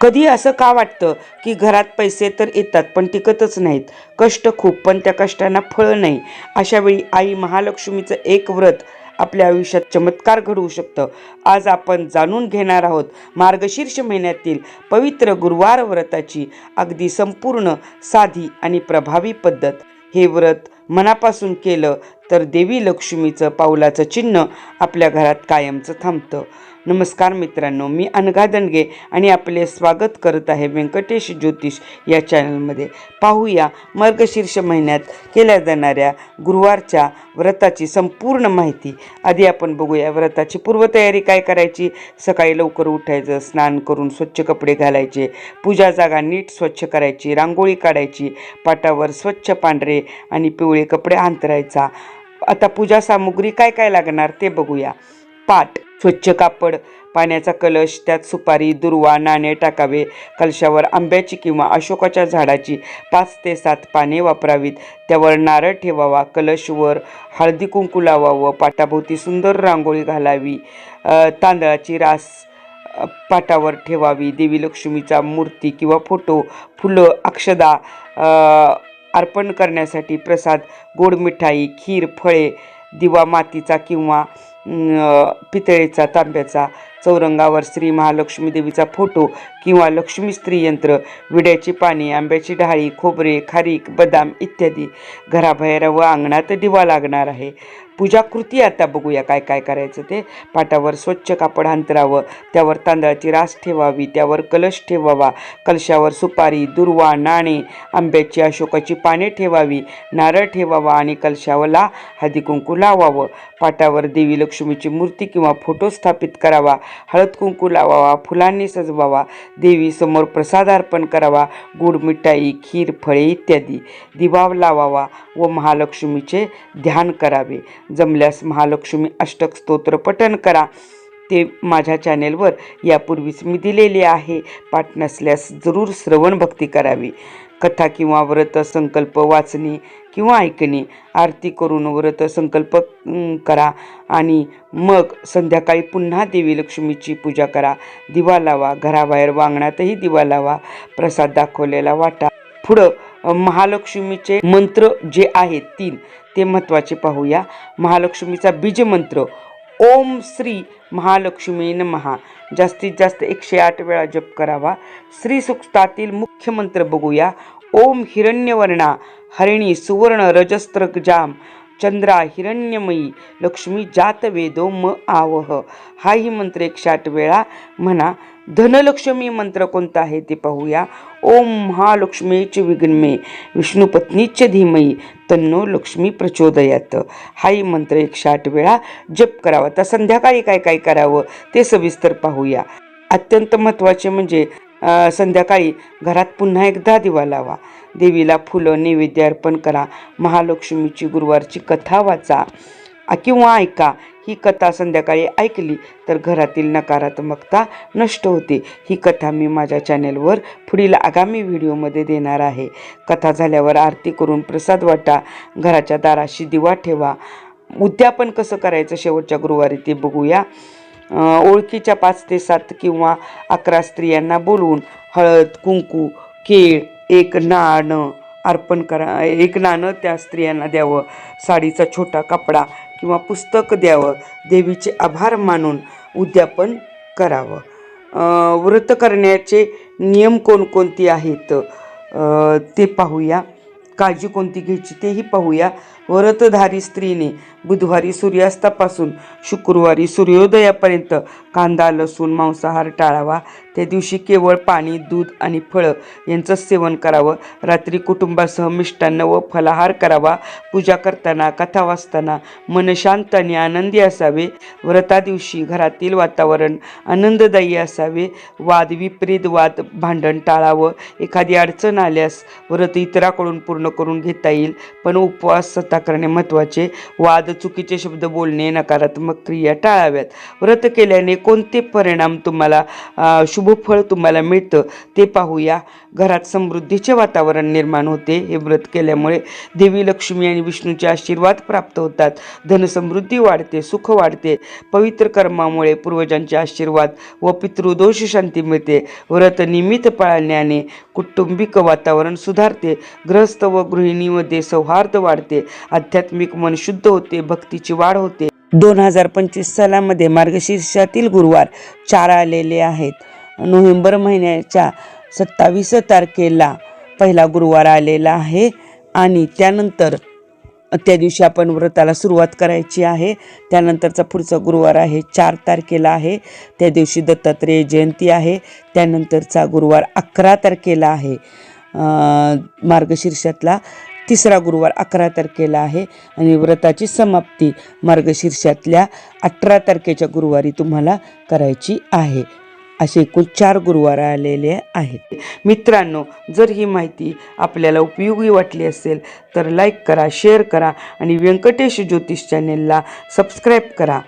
कधी असं का वाटतं की घरात पैसे तर येतात पण टिकतच नाहीत? कष्ट खूप पण त्या कष्टांना फळ नाही. अशावेळी आई महालक्ष्मीचं एक व्रत आपल्या आयुष्यात चमत्कार घडवू शकतं. आज आपण जाणून घेणार आहोत मार्गशीर्ष महिन्यातील पवित्र गुरुवार व्रताची अगदी संपूर्ण साधी आणि प्रभावी पद्धत. हे व्रत मनापासून केलं तर देवी लक्ष्मीचं पावलाचं चिन्ह आपल्या घरात कायमचं थांबतं. नमस्कार मित्रांनो मी अनघा दंडगे आणि आपले स्वागत करत आहे व्यंकटेश ज्योतिष या चॅनलमध्ये. पाहूया मार्गशीर्ष महिन्यात केल्या जाणाऱ्या गुरुवारच्या व्रताची संपूर्ण माहिती. आधी आपण बघूया व्रताची पूर्वतयारी काय करायची? सकाळी लवकर उठायचं स्नान करून स्वच्छ कपडे घालायचे पूजा जागा नीट स्वच्छ करायची रांगोळी काढायची पाटावर स्वच्छ पांढरे आणि पिवळे कपडे अंतरायचा. आता पूजा सामुग्री काय काय लागणार ते बघूया. पाट स्वच्छ कापड पाण्याचा कलश त्यात सुपारी दुर्वा नाणे टाकावे. कलशावर आंब्याची किंवा अशोकाच्या झाडाची पाच ते सात पाने वापरावीत. त्यावर नारळ ठेवावा कलशवर हळदी कुंकू लावावं पाटाभोवती सुंदर रांगोळी घालावी. तांदळाची रास पाटावर ठेवावी. देवी लक्ष्मीचा मूर्ती किंवा फोटो फुलं अक्षदा अर्पण करण्यासाठी प्रसाद गोड मिठाई खीर फळे दिवा मातीचा किंवा पितळेचा तांब्याचा चौरंगावर श्री महालक्ष्मी देवीचा फोटो किंवा लक्ष्मी स्त्री यंत्र विड्याची पाने आंब्याची डाळी खोबरे खारीक बदाम इत्यादी. घराबाहेर व अंगणात दिवा लागणार आहे. पूजाकृती आता बघूया काय काय करायचं ते. पाटावर स्वच्छ कापड अंतरावं त्यावर तांदळाची रास ठेवावी त्यावर कलश ठेवावा कलशावर सुपारी दुर्वा नाणे आंब्याची अशोकाची पाने ठेवावी नारळ ठेवावा आणि कलशावला हळदीकुंकू लावावं. पाटावर देवी लक्ष्मीची मूर्ती किंवा फोटो स्थापित करावा हळद कुंकू लावावा फुलांनी सजवावा देवीसमोर प्रसाद अर्पण करावा गुड मिठाई खीर फळे इत्यादी. दिवा लावावा व महालक्ष्मीचे ध्यान करावे. जमल्यास महालक्ष्मी अष्टक स्तोत्र पठण करा. ते माझ्या चॅनेलवर यापूर्वीच मी दिलेले आहे. पाठ नसल्यास जरूर श्रवण भक्ती करावी. कथा किंवा व्रत संकल्प वाचणे किंवा ऐकणे आरती करून व्रत संकल्प करा आणि मग संध्याकाळी पुन्हा देवी लक्ष्मीची पूजा करा. दिवा लावा घराबाहेर वांगणातही दिवा लावा प्रसाद दाखवलेला वाटा. पुढं महालक्ष्मीचे मंत्र जे आहेत तीन ते महत्त्वाचे पाहूया. महालक्ष्मीचा बीज मंत्र ओम श्री महालक्ष्मी नमहा. जास्तीत जास्त एकशे आठ वेळा जप करावा. श्री सुक्तातील मुख्य मंत्र बघूया. ओम हिरण्यवर्णा हरिणी सुवर्ण रजस्त्र जाम. चंद्रा हिरण्यमयी लक्ष्मी जात वेदो म आवह. हाही मंत्र एकशे आठ वेळा म्हणा. धनलक्ष्मी मंत्र कोणता आहे ते पाहूया. ओम महालक्ष्मीचे विघ्नमे. विष्णुपत्नीचे धीमयी तन्नो लक्ष्मी प्रचोदयात. हाही मंत्र एकशे आठ वेळा जप करावा. तर संध्याकाळी काय काय करावं ते सविस्तर पाहूया. अत्यंत महत्त्वाचे म्हणजे संध्याकाळी घरात पुन्हा एकदा दिवा लावा. देवीला फुलं नैवेद्य अर्पण करा. महालक्ष्मीची गुरुवारची कथा वाचा. किंवा ऐका ही कथा संध्याकाळी ऐकली तर घरातील नकारात्मकता नष्ट होते. ही कथा मी माझ्या चॅनेलवर पुढील आगामी व्हिडिओमध्ये देणार आहे. कथा झाल्यावर आरती करून प्रसाद वाटा. घराच्या दाराशी दिवा ठेवा. उद्यापन कसं करायचं? शेवटच्या गुरुवारी ते बघूया. ओळखीच्या पाच ते सात किंवा अकरा स्त्रियांना बोलवून हळद कुंकू केळ एक नाणं अर्पण करा एक नाणं त्या स्त्रियांना द्यावं. साडीचा छोटा कपडा किंवा पुस्तक द्यावं. देवीचे आभार मानून उद्यापन करावं. व्रत करण्याचे नियम कोणकोणते आहेत? ते पाहूया. काळजी कोणती घ्यायची तेही पाहूया. व्रतधारी स्त्रीने बुधवारी सूर्यास्तापासून शुक्रवारी सूर्योदयापर्यंत कांदा लसूण मांसाहार टाळावा. त्या दिवशी केवळ पाणी दूध आणि फळं यांचं सेवन करावं. रात्री कुटुंबासह मिष्टान्न व फलाहार करावा. पूजा करताना कथा वाचताना मन शांत आणि आनंदी असावे. व्रता दिवशी घरातील वातावरण आनंददायी असावे. वाद विपरीत वाद भांडण टाळावं. एखादी अडचण आल्यास व्रत इतराकडून पूर्ण करून घेता येईल. पण उपवास सत्ता करणे महत्त्वाचे. वाद चुकीचे शब्द बोलणे नकारात्मक क्रिया टाळाव्यात. व्रत केल्याने कोणते परिणाम तुम्हाला शुभ शुभ फळ तुम्हाला मिळतं ते पाहूया. घरात समृद्धीचे वातावरण निर्माण होते हे व्रत केल्यामुळे देवी लक्ष्मी आणि विष्णूचे आशीर्वाद प्राप्त होतात. धनसमृद्धी वाढते सुख वाढते. पवित्र कर्मामुळे पूर्वजांचे आशीर्वाद व पितृदोष शांती मिळते. व्रत नियमित पाळण्याने कुटुंबिक वातावरण सुधारते. गृहस्थ व गृहिणीमध्ये सौहार्द वाढते. आध्यात्मिक मन शुद्ध होते भक्तीची वाढ होते. दोन हजार पंचवीस सालामध्ये मार्गशीर्षातील गुरुवार चार आलेले आहेत. नोव्हेंबर महिन्याच्या सत्तावीस तारखेला पहिला गुरुवार आलेला आहे. आणि त्यानंतर त्या दिवशी आपण व्रताला सुरुवात करायची आहे. त्यानंतरचा पुढचा गुरुवार आहे चार तारखेला आहे. त्या दिवशी दत्तात्रेय जयंती आहे. त्यानंतरचा गुरुवार अकरा तारखेला आहे. मार्गशीर्षातला तिसरा गुरुवार अकरा तारखेला आहे. आणि व्रताची समाप्ती मार्गशीर्षातल्या अठरा तारखेच्या गुरुवारी तुम्हाला करायची आहे. असे एकूण चार गुरुवार आलेले आहेत. मित्रांनो जर ही माहिती आपल्याला उपयोगी वाटली असेल तर लाईक करा शेअर करा आणि व्यंकटेश ज्योतिष चॅनेलला सबस्क्राईब करा.